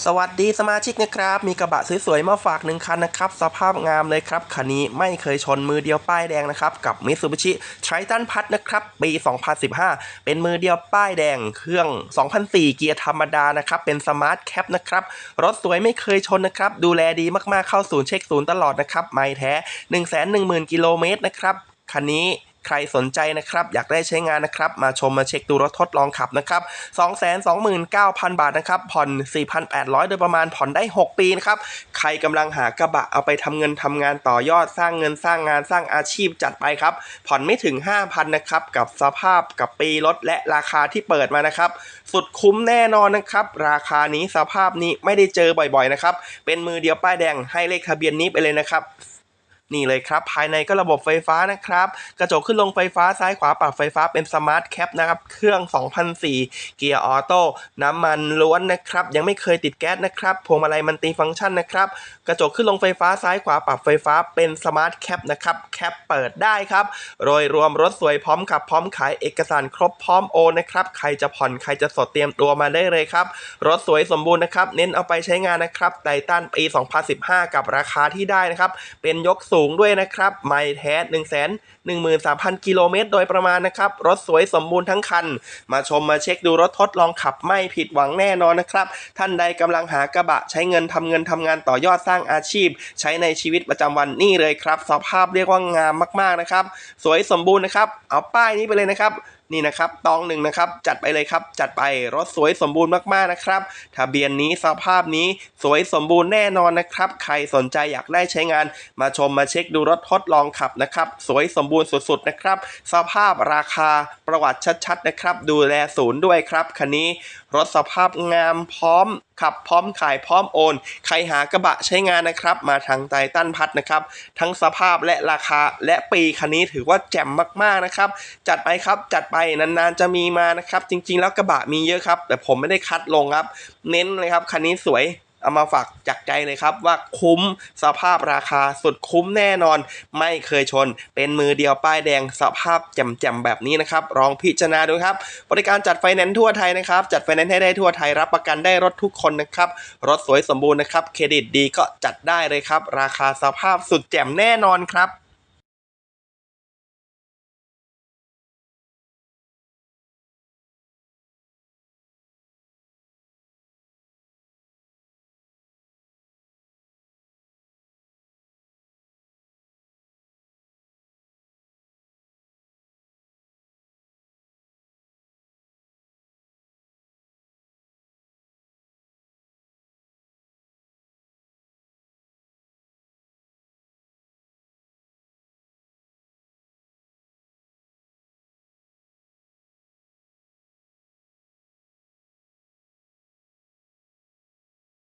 สวัสดีสมาชิกนะครับ มีกระบะสวยๆมาฝากหนึ่งคันนะครับ สภาพงามเลยครับ คันนี้ไม่เคยชนมือเดียวป้ายแดงนะครับ กับ Mitsubishi Triton พัดนะครับ ปี 2015 เป็นมือเดียวป้ายแดง เครื่อง 2004 เกียร์ธรรมดานะครับ เป็นสมาร์ทแคปนะครับ รถสวยไม่เคยชนนะครับ ดูแลดีมากๆเข้าศูนย์เช็คศูนย์ตลอดนะครับ ไม่แท้ 110,000 กิโลเมตรนะครับ คันนี้ ใครสนใจนะครับ อยากได้ใช้งานนะครับ มาชมมาเช็คดูรถทดลองขับนะครับ229,000 บาทนะครับ ผ่อน 4,800 โดยประมาณผ่อนได้ 6 ปีนะครับ ใครกำลังหากระบะเอาไปทำเงินทำงานต่อยอดสร้างเงินสร้างงานสร้างอาชีพจัดไปครับ ผ่อนไม่ถึง 5,000 นะครับ กับสภาพกับปีรถและราคาที่เปิดมานะครับ สุดคุ้มแน่นอนนะครับ ราคานี้สภาพนี้ไม่ได้เจอบ่อยๆนะครับ เป็นมือเดียวป้ายแดงให้เลขทะเบียนนี้ไปเลยนะครับ นี่เลยครับ ภายในก็ระบบไฟฟ้านะครับ กระจกขึ้นลงไฟฟ้าซ้ายขวาปรับไฟฟ้าเป็นสมาร์ทแคปนะครับ เครื่อง 2004 เกียร์ออโต้น้ำมันล้วนนะครับ ยังไม่เคยติดแก๊สนะครับพวงมาลัยมันตีฟังก์ชันนะครับ กระจกขึ้นลงไฟฟ้าซ้ายขวาปรับไฟฟ้าเป็นสมาร์ทแคปนะครับ แคปเปิดได้ครับ โดยรวมรถสวยพร้อมขับพร้อมขายเอกสารครบพร้อมโอนนะครับ ใครจะผ่อนใครจะสดเตรียมตัวมาได้เลยครับ รถสวยสมบูรณ์นะครับ เน้นเอาไปใช้งานนะครับไททันปี 2015 กับราคาที่ได้นะครับ เป็นยกสููงด้วยนะครับไม่แท้1 1 3 0 0 0 กิโลเมตรโดยประมาณนะครับ รถสวยสมบูรณ์ทั้งคัน มาชมมาเช็คดูรถทดลองขับไม่ผิดหวังแน่นอนนะครับ ท่านใดกำลังหากระบะใช้เงินทำเงินทำงานต่อยอดสร้างอาชีพ ใช้ในชีวิตประจำวันนี่เลยครับ สภาพเรียกว่างามมากๆนะครับ สวยสมบูรณ์นะครับ เอาป้ายนี้ไปเลยนะครับ นี่นะครับตองหนึ่งนะครับ จัดไปเลยครับ จัดไปรถสวยสมบูรณ์มากๆนะครับทะเบียนนี้สภาพนี้สวยสมบูรณ์แน่นอนนะครับ ใครสนใจอยากได้ใช้งาน มาชมมาเช็คดูรถทดลองขับนะครับ สวยสมบูรณ์สุดๆนะครับ สภาพราคาประวัติชัดๆนะครับ ดูแลศูนย์ด้วยครับคันนี้รถสภาพงามพร้อม ขับพร้อมขายพร้อมโอน ใครหากระบะใช้งานนะครับ มาทางไตตันพัดนะครับ ทั้งสภาพและราคาและปีคันนี้ถือว่าแจ่มมากๆนะครับ จัดไปครับจัดไปนานๆจะมีมานะครับ จริงๆ แล้วกระบะมีเยอะครับ แต่ผมไม่ได้คัดลงครับ เน้นเลยครับคันนี้สวย เอามาฝากจากใจเลยครับว่าคุ้มสภาพราคาสุดคุ้มแน่นอน ไม่เคยชน เป็นมือเดียวป้ายแดงสภาพแจ่มๆแบบนี้นะครับลองพิจารณาดูครับ บริการจัดไฟแนนซ์ทั่วไทยนะครับจัดไฟแนนซ์ให้ได้ทั่วไทยรับประกันได้รถทุกคนนะครับรถสวยสมบูรณ์นะครับเครดิตดีก็จัดได้เลยครับ ราคาสภาพสุดแจ่มแน่นอนครับ